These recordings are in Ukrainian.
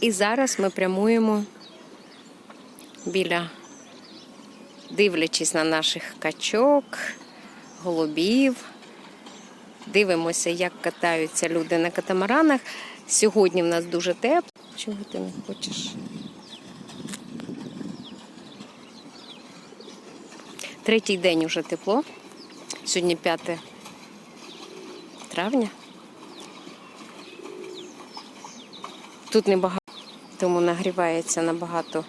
І зараз ми прямуємо біля, дивлячись на наших качок, голубів. Дивимося, як катаються люди на катамаранах. Сьогодні в нас дуже тепло. Чого ти не хочеш? Третій день уже тепло. Сьогодні 5 травня. Тут небагато, тому нагрівається набагато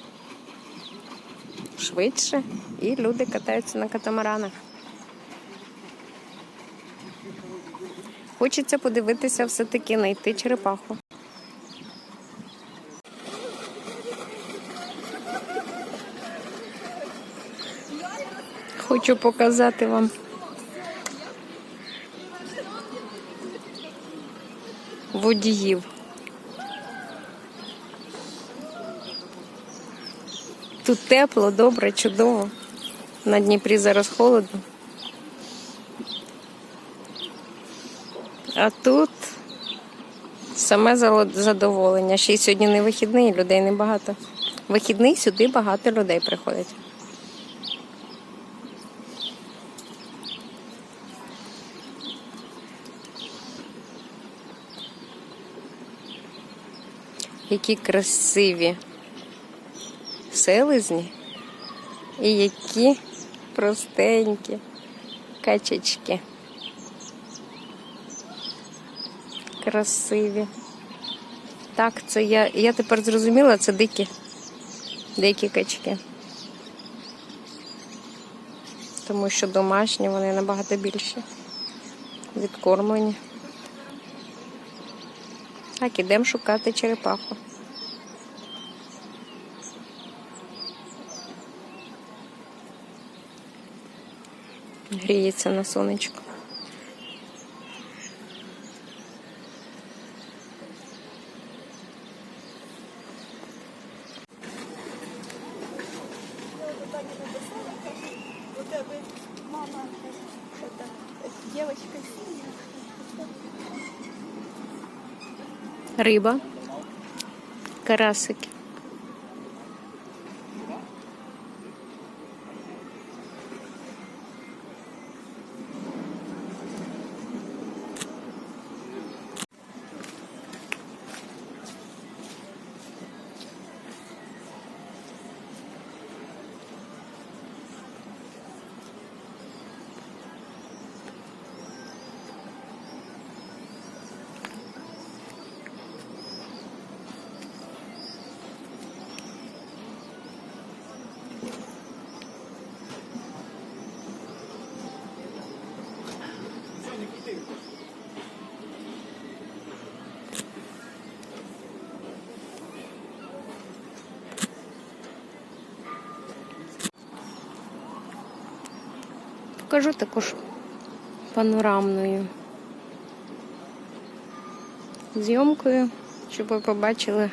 швидше, і люди катаються на катамаранах. Хочеться подивитися все-таки, знайти черепаху. Хочу показати вам. Водіїв. Тут тепло, добре, чудово. На Дніпрі зараз холодно. А тут саме задоволення. Ще й сьогодні не вихідний, людей небагато. Вихідний сюди багато людей приходить. Які красиві селезні і які простенькі качечки. Красиві. Так, це я. Я тепер зрозуміла, це дикі. Дикі качки. Тому що домашні вони набагато більші. Відкормлені. Так, ідемо шукати черепаху. гріється на сонечку. Рыба, карасики. Покажу також панорамною зйомкою, щоб ви побачили.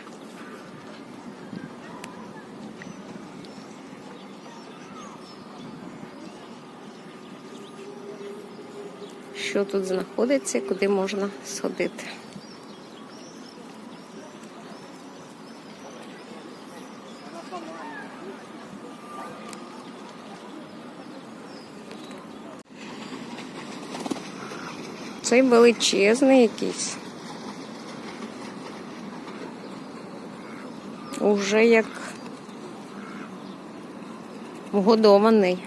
Що тут знаходиться, куди можна сходити. Цей величезний якийсь. Уже як вгодований.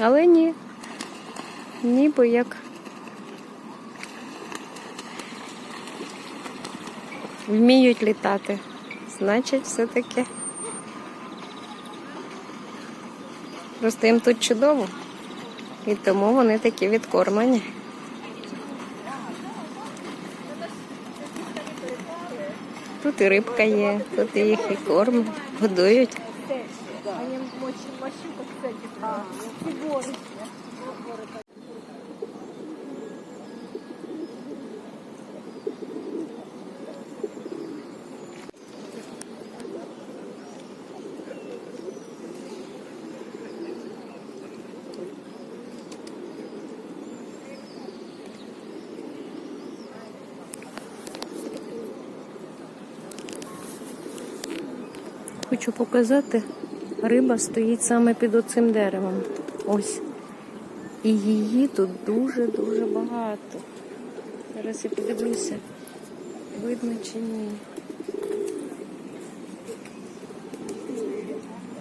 Але ні. Ніби як вміють літати. Значить, все-таки. Просто їм тут чудово. І тому вони такі відкормлені. Тут і рибка є, тут і їх і корм, годують. Очень мощу, как кстати, фигуры. Хочу показати, риба стоїть саме під оцим деревом. Ось. І її тут дуже-дуже багато. Зараз я подивлюся, видно чи ні.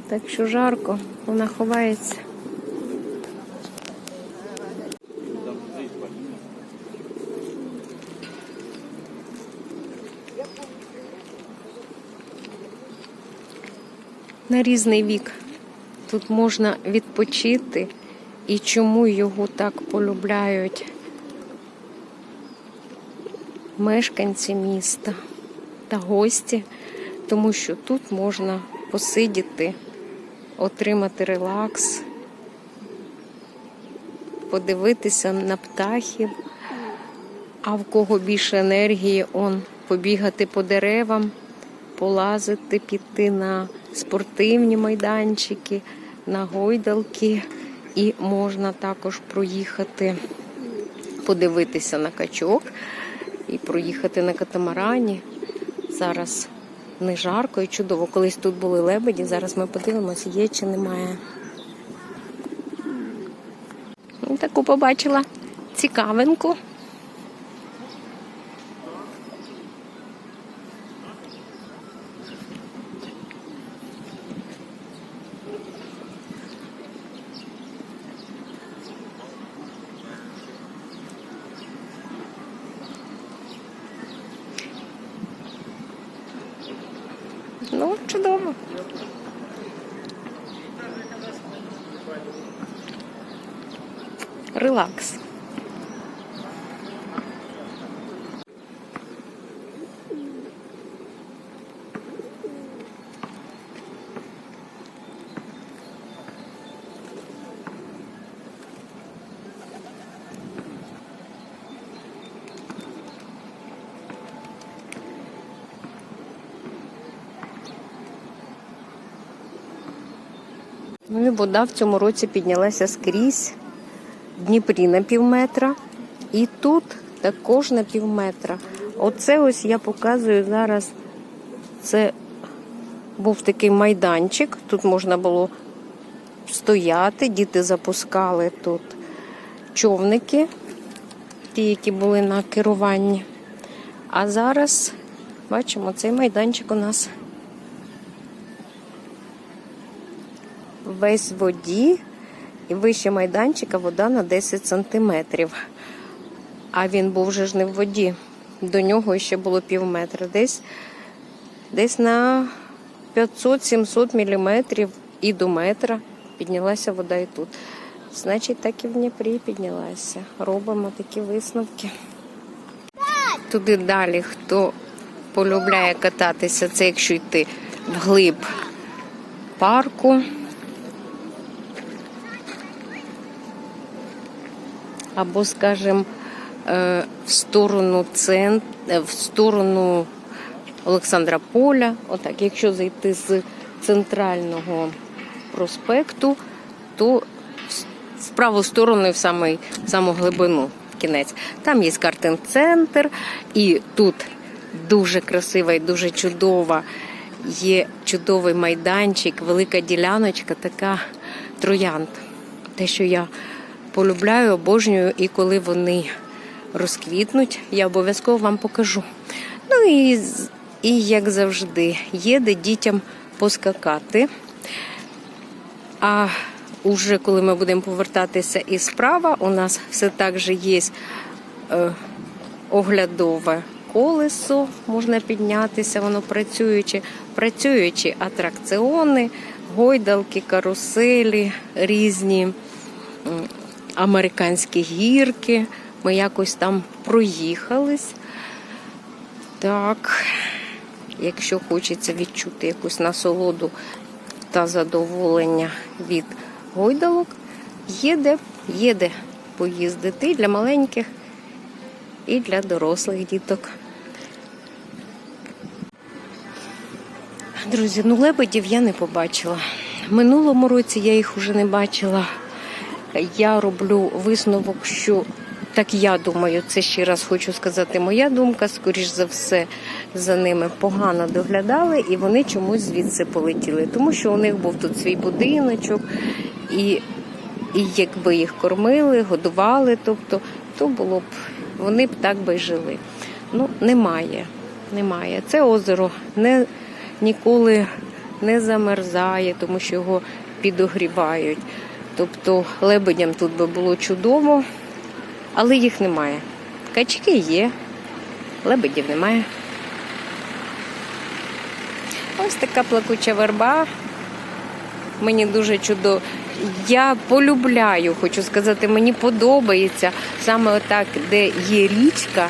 Так що жарко, вона ховається. На різний вік. Тут можна відпочити і чому його так полюбляють мешканці міста та гості, тому що тут можна посидіти, отримати релакс, подивитися на птахів, а в кого більше енергії, он побігати по деревам, полазити, піти на спортивні майданчики, на гойдалки, і можна також проїхати, подивитися на качок і проїхати на катамарані. Зараз не жарко і чудово. Колись тут були лебеді. Зараз ми подивимося, є чи немає. Ну, Таку побачила цікавинку. Ну, чудово. Релакс. Ну і вода в цьому році піднялася скрізь в Дніпрі на пів метра. І тут також на пів метра. Оце ось я показую зараз. Це був такий майданчик. Тут можна було стояти, діти запускали тут човники, ті, які були на керуванні. А зараз бачимо, цей майданчик у нас весь в воді, і вище майданчика вода на 10 сантиметрів. А він був вже ж не в воді. До нього ще було пів метра. Десь, десь на 500-700 міліметрів і до метра піднялася вода і тут. Значить, так і в Дніпрі піднялася. Робимо такі висновки. Туди далі, хто полюбляє кататися, це якщо йти вглиб парку. Або, скажімо, е, в сторону цент... е, в сторону Олександра Поля. Отак, якщо зайти з центрального проспекту, то в праву сторону в самий, в саму глибину кінець. Там є картин-центр, і тут дуже красива і дуже чудова. Є чудовий майданчик, велика діляночка, така троянд. Те, що я полюбляю, обожнюю, і коли вони розквітнуть, я обов'язково вам покажу. Ну і, і як завжди, є де дітям поскакати. А уже коли ми будемо повертатися із справа, у нас все так же є е, оглядове колесо, можна піднятися, воно працюючи, працюючі атракціони, гойдалки, каруселі, різні американські гірки. Ми якось там проїхались. Так, якщо хочеться відчути якусь насолоду та задоволення від гойдалок, є де, є де поїздити для маленьких, і для дорослих діток. Друзі, ну лебедів я не побачила. Минулому році я їх уже не бачила. Я роблю висновок, що так я думаю, це ще раз хочу сказати, моя думка, скоріш за все, за ними погано доглядали, і вони чомусь звідси полетіли. Тому що у них був тут свій будиночок, і, і якби їх кормили, годували, тобто, то було б, вони б так би жили. Ну, немає. Немає. Це озеро не, ніколи не замерзає, тому що його підогрівають. Тобто лебедям тут би було чудово, але їх немає. Качки є, лебедів немає. Ось така плакуча верба. Мені дуже чудово. Я полюбляю, хочу сказати, мені подобається саме отак, де є річка,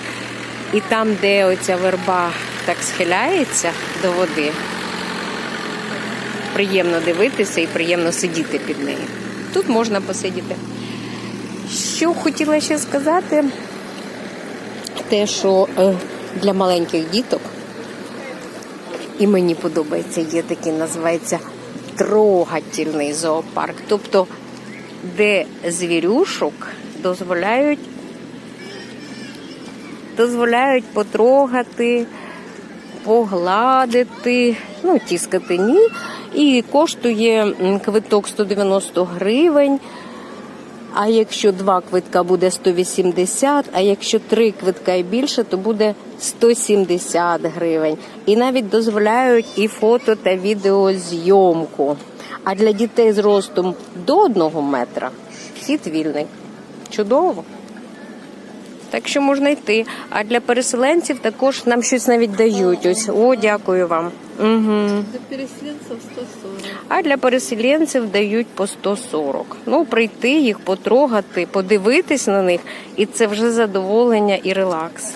і там, де оця верба так схиляється до води. Приємно дивитися і приємно сидіти під нею. Тут можна посидіти. Що хотіла ще сказати, те, що е, для маленьких діток, і мені подобається, є такий, називається трогательний зоопарк. Тобто, де звірюшок дозволяють, дозволяють потрогати, погладити, ну, тіскати ні. І коштує квиток 190 гривень. А якщо два квитка буде 180, а якщо три квитка і більше, то буде 170 гривень. І навіть дозволяють і фото та відеозйомку. А для дітей з ростом до одного метра вхід вільний. Чудово. Так що можна йти. А для переселенців також нам щось навіть дають. Ось, о, дякую вам. Угу. Для переселенців 140. А для переселенців дають по 140. Ну, прийти їх, потрогати, подивитись на них, і це вже задоволення і релакс.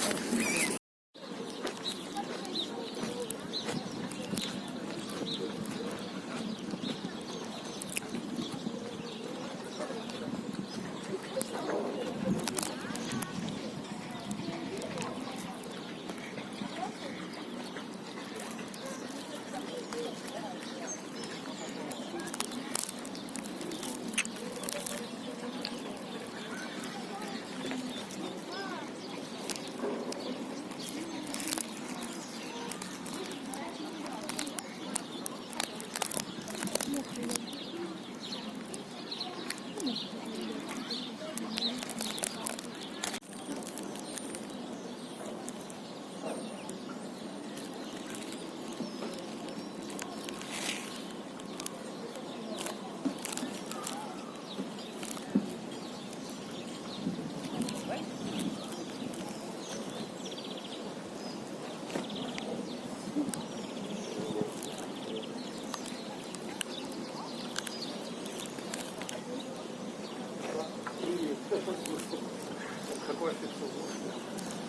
Приходьте в суботу.